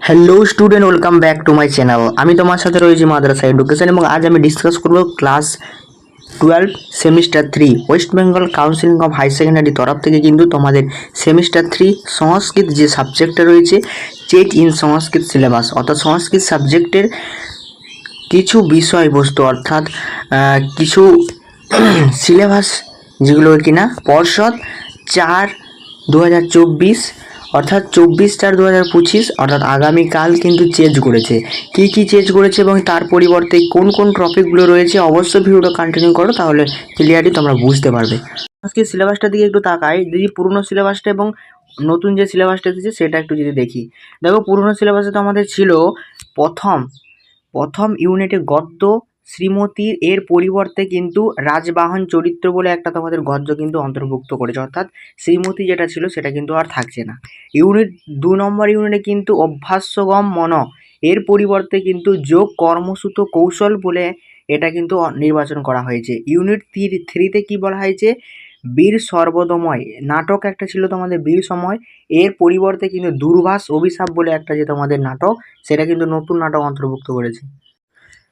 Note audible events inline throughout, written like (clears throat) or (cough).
Hello student welcome back to my channel আমি তোমার সাথে রয়েছি মাদ্রাসা এডুকেশন এবং আজ আমি ডিসকাস করব class twelve semester three West Bengal counselling of high secondary তরফ থেকে কিন্তু তোমাদের সেমিস্টার থ্রি সংস্কৃত যে সাবজেক্টটা রয়েছে চেঞ্জ ইন সংস্কৃত সিলেবাস অর্থাৎ সংস্কৃত সাবজেক্টের কিছু বিষয়বস্তু, অর্থাৎ কিছু (clears throat) সিলেবাস যেগুলো কিনা পর্ষদ, চার দু হাজার চব্বিশ অর্থাৎ চব্বিশ চার দু হাজার পঁচিশ, অর্থাৎ আগামীকাল কিন্তু চেঞ্জ করেছে। কী কী চেঞ্জ করেছে এবং তার পরিবর্তে কোন কোন টপিকগুলো রয়েছে অবশ্যই ভিডিওটা কন্টিনিউ করো, তাহলে ক্লিয়ারলি তোমরা বুঝতে পারবে। আজকে সিলেবাসটার দিকে একটু তাকাই যদি পুরনো সিলেবাসটা এবং নতুন যে সিলেবাসটা এসেছে সেটা একটু যদি দেখি। দেখো পুরনো সিলেবাসে তো আমাদের ছিল প্রথম প্রথম ইউনিটে গদ্য শ্রীমতীর এর পরিবর্তে কিন্তু রাজবাহন চরিত্র বলে একটা তোমাদের গদ্য কিন্তু অন্তর্ভুক্ত করেছে। অর্থাৎ শ্রীমতী যেটা ছিল সেটা কিন্তু আর থাকছে না। ইউনিট দু নম্বর ইউনিটে কিন্তু অভ্যাস্যগম মন এর পরিবর্তে কিন্তু যোগ কর্মসূত কৌশল বলে এটা কিন্তু নির্বাচন করা হয়েছে। ইউনিট থ্রি থ্রিতে কি বলা হয়েছে? বীর সর্বদময়। নাটক একটা ছিল তোমাদের বীর সময়। এর পরিবর্তে কিন্তু দুর্বাস অভিশাপ বলে একটা যে তোমাদের নাটক, সেটা কিন্তু নতুন নাটক অন্তর্ভুক্ত করেছে।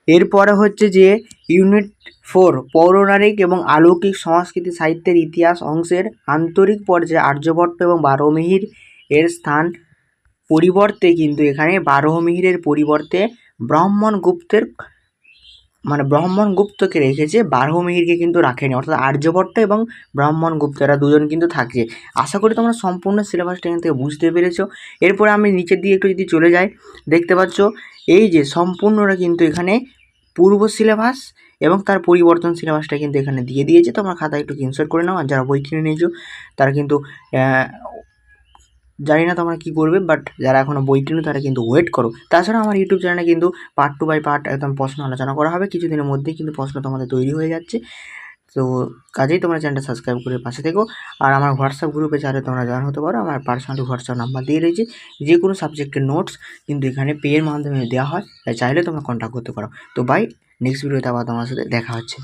এরপরে হচ্ছে যে ইউনিট ফোর, পৌরাণিক এবং আলৌকিক সংস্কৃতি সাহিত্যের ইতিহাস অংশের আন্তরিক পর্যায়ে আর্যভট্ট এবং বারোমিহির এর স্থান পরিবর্তে কিন্তু এখানে বারোমিহিরের পরিবর্তে ব্রাহ্মণ গুপ্তের মানে ব্রাহ্মণ গুপ্তকে রেখেছে বারোমিহিরকে কিন্তু রাখেনি। অর্থাৎ আর্যভট্ট এবং ব্রাহ্মণ গুপ্ত এরা দুজন কিন্তু থাকছে। আশা করি তোমরা সম্পূর্ণ সিলেবাসটা এখান থেকে বুঝতে পেরেছ। এরপরে আমি নিচের দিকে একটু যদি চলে যাই, দেখতে পাচ্ছ এই যে সম্পূর্ণরা কিন্তু এখানে পূর্ব সিলেবাস এবং তার পরিবর্তন সিলেবাসটা কিন্তু এখানে দিয়ে দিয়েছে। তোমরা খাতা একটু ইনসার্ট করে নাও আর যারা বই কিনে নিয়েছো, তারা কিন্তু জানি না তোমরা কী করবে বাট যারা এখনও বই কিনো, তারা কিন্তু ওয়েট করো। তাছাড়া আমার ইউটিউব চ্যানেলে কিন্তু পার্ট টু বাই পার্ট একদম প্রশ্ন আলোচনা করা হবে। কিছুদিনের মধ্যেই কিন্তু প্রশ্ন তোমাদের তৈরি হয়ে যাচ্ছে। তো কাজেই তোমরা চ্যানেলটা সাবস্ক্রাইব করে পাশে থেকো। আর আমার হোয়াটসঅ্যাপ গ্রুপে যারা তোমরা জয়েন হতে পারো, আমার পার্সোনালি হোয়াটসঅ্যাপ নাম্বার দিয়ে রয়েছে। যে কোনো সাবজেক্টের নোটস কিন্তু এখানে পেয়ের মাধ্যমে দেওয়া হয়, তাই চাইলে তোমরা কন্ট্যাক্ট করতে পারো। তো বাই নেক্সট ভিডিওতে আবার তোমার সাথে দেখা হচ্ছে।